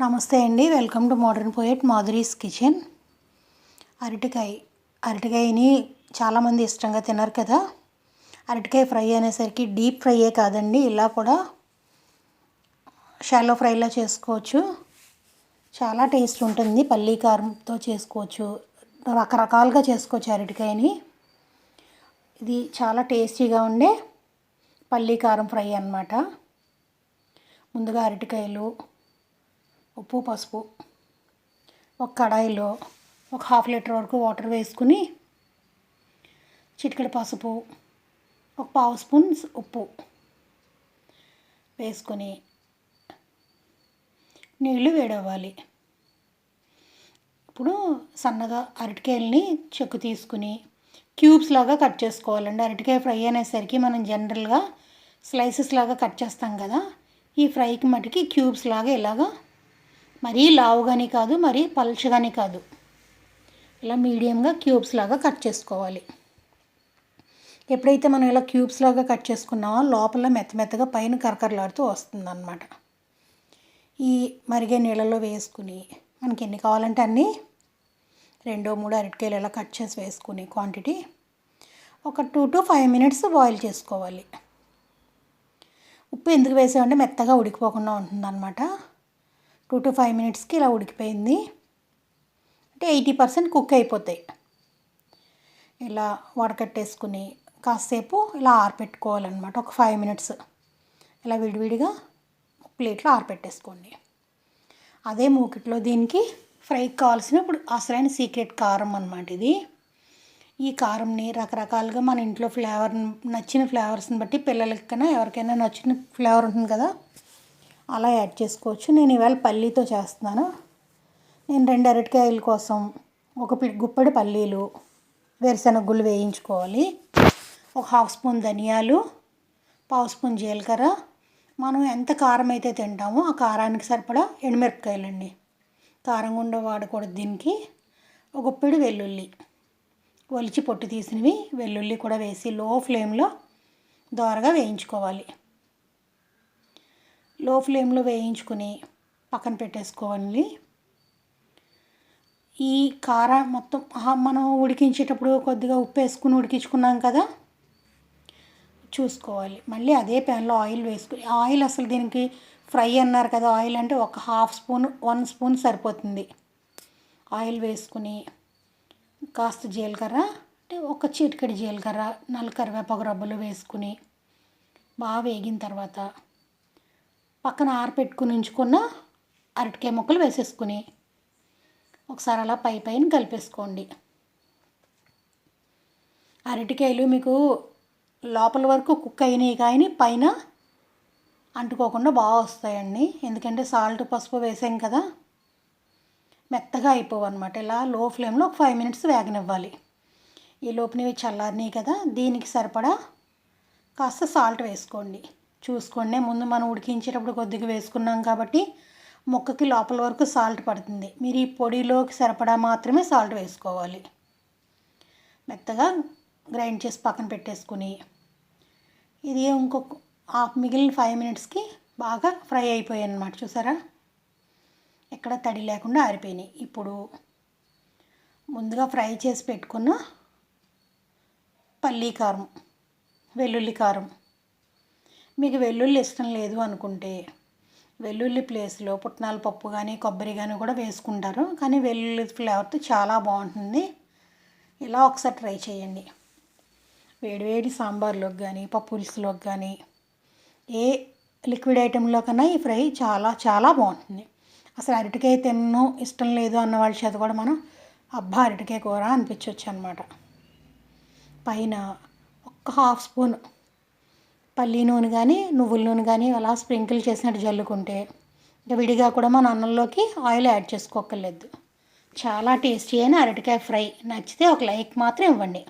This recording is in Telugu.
నమస్తే అండి. Welcome to modern poet Madhuri's kitchen. అరటికాయ అరటికాయని చాలామంది ఇష్టంగా తినరు కదా. అరటికాయ ఫ్రై అనేసరికి డీప్ ఫ్రైయే కాదండి. ఇలా కూడా షాలో ఫ్రైలా చేసుకోవచ్చు. చాలా టేస్ట్ ఉంటుంది. పల్లీ కారంతో చేసుకోవచ్చు. రకరకాలుగా చేసుకోవచ్చు అరటికాయని. ఇది చాలా టేస్టీగా ఉండే పల్లీ కారం ఫ్రై అన్నమాట. ముందుగా అరటికాయలు ఉప్పు పసుపు ఒక కడాయిలో ఒక హాఫ్ లీటర్ వరకు వాటర్ వేసుకుని చిటికెడు పసుపు ఒక పావు స్పూన్ ఉప్పు వేసుకొని నీళ్ళు వేడవ్వాలి. ఇప్పుడు సన్నగా అరటికాయలని చెక్కు తీసుకుని క్యూబ్స్ లాగా కట్ చేసుకోవాలండి. అరటికాయ ఫ్రై అనేసరికి మనం జనరల్గా స్లైసెస్ లాగా కట్ చేస్తాం కదా ఈ ఫ్రైకి మటుకి క్యూబ్స్ లాగా ఇలాగా మరీ లావుగాని కాదు మరీ పలుచగాని కాదు. ఇలా మీడియంగా క్యూబ్స్ లాగా కట్ చేసుకోవాలి. ఎప్పుడైతే మనం ఇలా క్యూబ్స్ లాగా కట్ చేసుకున్నామో లోపల మెత్త మెత్తగా పైన కరకరలాడుతూ వస్తుందన్నమాట. ఈ మరిగే నీళ్ళలో వేసుకుని మనకి ఎన్ని కావాలంటే అన్నీ రెండో మూడు అరటికాయలు ఇలా కట్ చేసి వేసుకుని క్వాంటిటీ ఒక two to five minutes boil చేసుకోవాలి. ఉప్పు ఎందుకు వేసామంటే మెత్తగా ఉడికిపోకుండా ఉంటుందన్నమాట. టూ టు ఫైవ్ మినిట్స్కి ఇలా ఉడికిపోయింది. అంటే ఎయిటీ పర్సెంట్ కుక్ అయిపోతాయి. ఇలా వడకట్టేసుకుని కాసేపు ఇలా ఆరపెట్టుకోవాలన్నమాట. ఒక ఫైవ్ మినిట్స్ ఇలా విడివిడిగా ప్లేట్లో ఆరపెట్టేసుకోండి. అదే మూకిట్లో దీనికి ఫ్రైకి కావాల్సిన ఇప్పుడు అసలైన సీక్రెట్ కారం అనమాట ఇది. ఈ కారంని రకరకాలుగా మన ఇంట్లో ఫ్లేవర్ నచ్చిన ఫ్లేవర్స్ని బట్టి పిల్లలకైనా ఎవరికైనా నచ్చిన ఫ్లేవర్ ఉంటుంది కదా అలా యాడ్ చేసుకోవచ్చు. నేను ఇవాళ పల్లీతో చేస్తున్నాను. నేను రెండు అరటికాయల కోసం ఒక గుప్పడి పల్లీలు వేరుశనగ వేయించుకోవాలి. ఒక హాఫ్ స్పూన్ ధనియాలు పావు స్పూన్ జీలకర్ర. మనం ఎంత కారం అయితే తింటామో ఆ కారానికి సరిపడా ఎండుమిరపకాయలండి. కారం గుండ వాడకూడదు దీనికి. ఒక గుప్పెడు వెల్లుల్లి. ఒలిచి పొట్టు తీసినవి వెల్లుల్లి కూడా వేసి లో ఫ్లేమ్లో దోరగా వేయించుకోవాలి. లో ఫ్లేమ్లో వేయించుకుని పక్కన పెట్టేసుకోవాలి. ఈ కార మొత్తం మనం ఉడికించేటప్పుడు కొద్దిగా ఉప్పు వేసుకుని ఉడికించుకున్నాం కదా? చూసుకోవాలి. మళ్ళీ అదే ప్యాన్లో ఆయిల్ వేసుకుని ఆయిల్ అసలు దీనికి ఫ్రై అన్నారు కదా ఆయిల్ అంటే ఒక హాఫ్ స్పూన్ వన్ స్పూన్ సరిపోతుంది. ఆయిల్ వేసుకుని కాస్త జీలకర్ర అంటే ఒక చీటికడి జీలకర్ర నల్ల కరివేపాకు రబ్బలు వేసుకుని బాగా వేగిన తర్వాత పక్కన ఆరపెట్టుకుని ఉంచుకున్న అరటికాయ ముక్కలు వేసేసుకుని ఒకసారి అలా పై పైన కలిపేసుకోండి. అరటికాయలు మీకు లోపల వరకు కుక్ అయినాయి కానీ పైన అంటుకోకుండా బాగా వస్తాయండి. ఎందుకంటే సాల్ట్ పసుపు వేసాం కదా మెత్తగా అయిపోవు అనమాట ఇలా లో ఫ్లేమ్లో ఒక ఫైవ్ మినిట్స్ వేగనివ్వాలి. ఈ లోపునివి చల్లారినాయి కదా దీనికి సరిపడా కాస్త సాల్ట్ వేసుకోండి. చూసుకోండి. ముందు మనం ఉడికించేటప్పుడు కొద్దిగా వేసుకున్నాం కాబట్టి ముక్కకి లోపల వరకు సాల్ట్ పడుతుంది. మీరు ఈ పొడిలోకి సరిపడా మాత్రమే సాల్ట్ వేసుకోవాలి. మెత్తగా గ్రైండ్ చేసి పక్కన పెట్టేసుకుని ఇది ఇంకొక హాఫ్ మిగిలిన ఫైవ్ మినిట్స్కి బాగా ఫ్రై అయిపోయాయి అన్నమాట చూసారా? ఎక్కడ తడి లేకుండా ఆరిపోయినాయి. ఇప్పుడు ముందుగా ఫ్రై చేసి పెట్టుకున్న పల్లీ కారం వెల్లుల్లి కారం మీకు వెల్లుల్లి ఇష్టం లేదు అనుకుంటే వెల్లుల్లి ప్లేస్లో పుట్నాల పప్పు కానీ కొబ్బరి కానీ కూడా వేసుకుంటారు. కానీ వెల్లుల్లి ఫ్లేవర్తో చాలా బాగుంటుంది. ఇలా ఒకసారి ట్రై చేయండి. వేడివేడి సాంబార్లోకి కానీ పప్పు పులుసులోకి కానీ ఏ లిక్విడ్ ఐటెంలో కన్నా ఈ ఫ్రై చాలా చాలా బాగుంటుంది. అసలు అరటికాయ తిన్ను ఇష్టం లేదు అన్న వాళ్ళ చేత కూడా మనం అబ్బా అరటికాయ కూర అనిపించవచ్చు అనమాట పైన ఒక్క హాఫ్ స్పూన్ పల్లీ నూనె కానీ నువ్వుల నూనె కానీ అలా స్ప్రింకిల్ చేసినట్టు జల్లుకుంటే ఇంకా విడిగా కూడా మన అన్నంలోకి ఆయిల్ యాడ్ చేసుకోక్కర్లేదు. చాలా టేస్టీ అయిన అరటికాయ ఫ్రై. నచ్చితే ఒక లైక్ మాత్రం ఇవ్వండి.